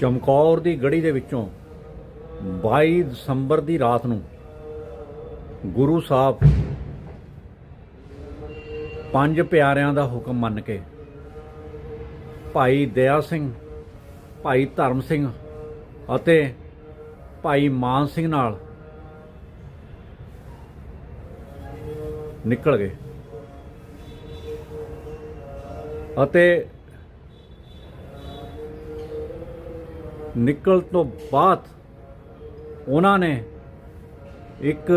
ਚਮਕੌਰ ਦੀ ਗੜੀ ਦੇ ਵਿੱਚੋਂ 22 ਦਸੰਬਰ ਦੀ ਰਾਤ ਨੂੰ ਗੁਰੂ ਸਾਹਿਬ ਪੰਜ ਪਿਆਰਿਆਂ ਦਾ ਹੁਕਮ ਮੰਨ ਕੇ ਭਾਈ ਦਇਆ ਸਿੰਘ, ਭਾਈ ਧਰਮ ਸਿੰਘ ਅਤੇ ਭਾਈ ਮਾਨ ਸਿੰਘ ਨਾਲ ਨਿਕਲ ਗਏ ਅਤੇ ਨਿਕਲ ਤੋਂ ਬਾਅਦ ਉਹਨਾਂ ਨੇ ਇੱਕ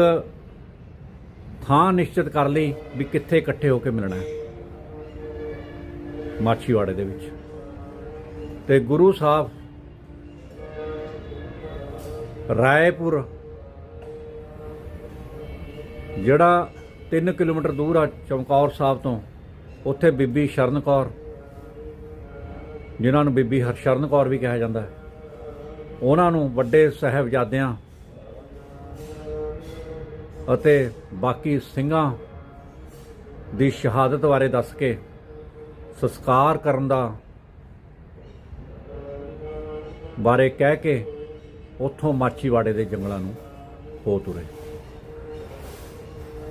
ਥਾਂ ਨਿਸ਼ਚਿਤ ਕਰ ਲਈ ਵੀ ਕਿੱਥੇ ਇਕੱਠੇ ਹੋ ਕੇ ਮਿਲਣਾ ਹੈ। ਮਾਛੀਵਾੜੇ ਦੇ ਵਿੱਚ। ਤੇ ਗੁਰੂ ਸਾਹਿਬ ਰਾਏਪੁਰ, ਜਿਹੜਾ 3 ਕਿਲੋਮੀਟਰ ਦੂਰ ਆ ਚਮਕੌਰ ਸਾਹਿਬ ਤੋਂ, ਉੱਥੇ ਬੀਬੀ ਸ਼ਰਨ ਕੌਰ ਜਿਨ੍ਹਾਂ ਨੂੰ ਬੀਬੀ ਹਰਸ਼ਰਨ ਕੌਰ ਵੀ ਕਿਹਾ ਜਾਂਦਾ ਹੈ। ਉਹਨਾਂ ਨੂੰ ਵੱਡੇ ਸਾਹਿਬਜ਼ਾਦਿਆਂ ਅਤੇ ਬਾਕੀ ਸਿੰਘਾਂ ਦੀ ਸ਼ਹਾਦਤ ਬਾਰੇ ਦੱਸ ਕੇ ਸੰਸਕਾਰ ਕਰਨ ਦਾ ਬਾਰੇ ਕਹਿ ਕੇ ਉੱਥੋਂ ਮਾਚੀਵਾੜੇ ਦੇ ਜੰਗਲਾਂ ਨੂੰ ਹੋ ਤੁਰੇ।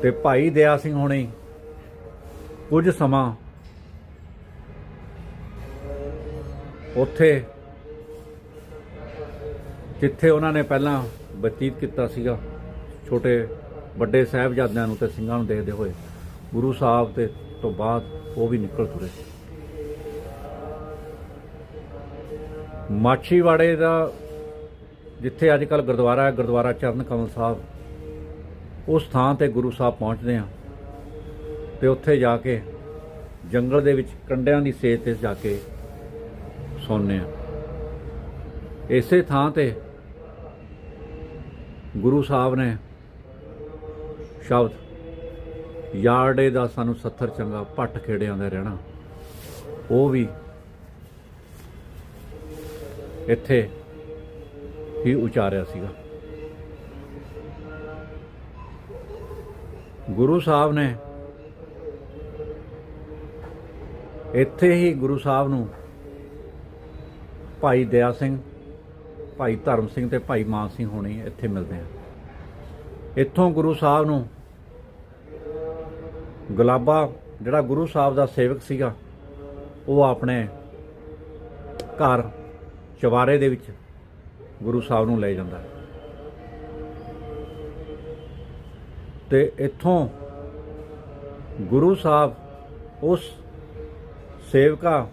ਤੇ ਭਾਈ ਦਇਆ ਸਿੰਘ ਹੋਣੀ ਕੁਝ ਸਮਾਂ ਉੱਥੇ ਜਿੱਥੇ ਉਹਨਾਂ ਨੇ ਪਹਿਲਾਂ ਬਤੀਤ ਕੀਤਾ ਸੀਗਾ, ਛੋਟੇ ਵੱਡੇ ਸਾਹਿਬਜ਼ਾਦਿਆਂ ਨੂੰ ਤੇ ਸਿੰਘਾਂ ਨੂੰ ਦੇਖਦੇ ਹੋਏ, ਗੁਰੂ ਸਾਹਿਬ ਦੇ ਤੋਂ ਬਾਅਦ ਉਹ ਵੀ ਨਿਕਲ ਤੁਰੇ। ਮਾਛੀਵਾੜੇ ਦਾ, ਜਿੱਥੇ ਅੱਜ ਕੱਲ ਗੁਰਦੁਆਰਾ ਹੈ, ਗੁਰਦੁਆਰਾ ਚਰਨ ਕਮਲ ਸਾਹਿਬ, ਉਸ ਥਾਂ ਤੇ ਗੁਰੂ ਸਾਹਿਬ ਪਹੁੰਚਦੇ ਆ। ਤੇ ਉੱਥੇ ਜਾ ਕੇ ਜੰਗਲ ਦੇ ਵਿੱਚ ਕੰਡਿਆਂ ਦੀ ਸੇਜ ਤੇ ਜਾ ਕੇ ਸੌਂਦੇ ਆ। ਇਸੇ ਥਾਂ ਤੇ ਗੁਰੂ ਸਾਹਿਬ ਨੇ ਸ਼ਬਦ ਯਾਰਡੇ ਦਾ ਸਾਨੂੰ ਸੱਥਰ ਚੰਗਾ, ਪੱਟ ਖੇੜਿਆਂ ਦਾ ਰਹਿਣਾ। ਉਹ ਵੀ ਇੱਥੇ ਹੀ ਉਚਾਰਿਆ ਸੀਗਾ। ਗੁਰੂ ਸਾਹਿਬ ਨੇ ਇੱਥੇ ਹੀ ਗੁਰੂ ਸਾਹਿਬ ਨੂੰ ਭਾਈ ਦਇਆ ਸਿੰਘ ਭਾਈ ਧਰਮ ਸਿੰਘ ਤੇ ਭਾਈ ਮਾਨ ਸਿੰਘ ਹੋਣੀ ਇੱਥੇ ਮਿਲਦੇ ਆ। ਇੱਥੋਂ ਗੁਰੂ ਸਾਹਿਬ ਨੂੰ ਗੁਲਾਬਾ, ਜਿਹੜਾ ਗੁਰੂ ਸਾਹਿਬ ਦਾ ਸੇਵਕ ਸੀਗਾ, ਉਹ ਆਪਣੇ ਘਰ ਚਵਾਰੇ ਦੇ ਵਿੱਚ ਗੁਰੂ ਸਾਹਿਬ ਨੂੰ ਲੈ ਜਾਂਦਾ ਹੈ। ਤੇ ਇੱਥੋਂ ਗੁਰੂ ਸਾਹਿਬ ਉਸ ਸੇਵਕਾ